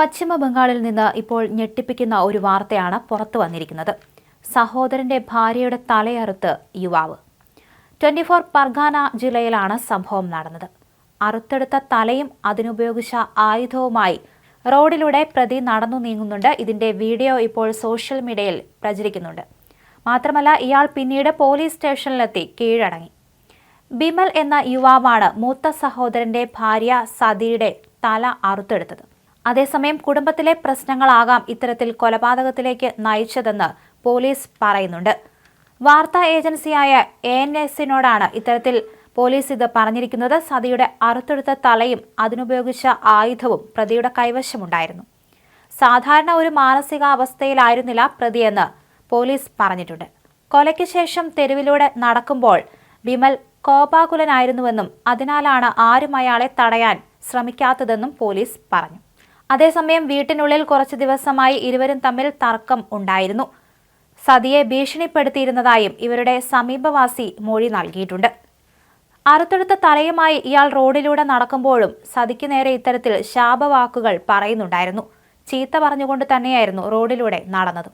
പശ്ചിമ ബംഗാളിൽ നിന്ന് ഇപ്പോൾ ഞെട്ടിപ്പിക്കുന്ന ഒരു വാർത്തയാണ് പുറത്തു വന്നിരിക്കുന്നത്. സഹോദരന്റെ ഭാര്യയുടെ തലയറുത്ത് യുവാവ്. ട്വന്റി ഫോർ പർഗാന ജില്ലയിലാണ് സംഭവം നടന്നത്. അറുത്തെടുത്ത തലയും അതിനുപയോഗിച്ച ആയുധവുമായി റോഡിലൂടെ പ്രതി നടന്നു നീങ്ങുന്നുണ്ട്. ഇതിന്റെ വീഡിയോ ഇപ്പോൾ സോഷ്യൽ മീഡിയയിൽ പ്രചരിക്കുന്നുണ്ട്. മാത്രമല്ല ഇയാൾ പിന്നീട് പോലീസ് സ്റ്റേഷനിലെത്തി കീഴടങ്ങി. ബിമൽ എന്ന യുവാവാണ് മൂത്ത സഹോദരന്റെ ഭാര്യ സതിയുടെ തല അറുത്തെടുത്തത്. അതേസമയം കുടുംബത്തിലെ പ്രശ്നങ്ങളാകാം ഇത്തരത്തിൽ കൊലപാതകത്തിലേക്ക് നയിച്ചതെന്ന് പോലീസ് പറയുന്നുണ്ട്. വാർത്താ ഏജൻസിയായ എ എൻ എസിനോടാണ് ഇത്തരത്തിൽ പോലീസ് ഇത് പറഞ്ഞിരിക്കുന്നത്. സതിയുടെ അറുത്തെടുത്ത തലയും അതിനുപയോഗിച്ച ആയുധവും പ്രതിയുടെ കൈവശമുണ്ടായിരുന്നു. സാധാരണ ഒരു മാനസികാവസ്ഥയിലായിരുന്നില്ല പ്രതിയെന്ന് പോലീസ് പറഞ്ഞിട്ടുണ്ട്. കൊലയ്ക്ക് ശേഷം തെരുവിലൂടെ നടക്കുമ്പോൾ വിമൽ കോപാകുലനായിരുന്നുവെന്നും അതിനാലാണ് ആരും അയാളെ തടയാൻ ശ്രമിക്കാത്തതെന്നും പോലീസ് പറഞ്ഞു. അതേസമയം വീട്ടിനുള്ളിൽ കുറച്ചു ദിവസമായി ഇരുവരും തമ്മിൽ തർക്കം ഉണ്ടായിരുന്നു. സതിയെ ഭീഷണിപ്പെടുത്തിയിരുന്നതായും ഇവരുടെ സമീപവാസി മൊഴി നൽകിയിട്ടുണ്ട്. അറുത്തെടുത്ത തലയുമായി ഇയാൾ റോഡിലൂടെ നടക്കുമ്പോഴും സതിക്ക് നേരെ ഇത്തരത്തിൽ ശാപവാക്കുകൾ പറയുന്നുണ്ടായിരുന്നു. ചീത്ത പറഞ്ഞുകൊണ്ട് തന്നെയായിരുന്നു റോഡിലൂടെ നടന്നത്.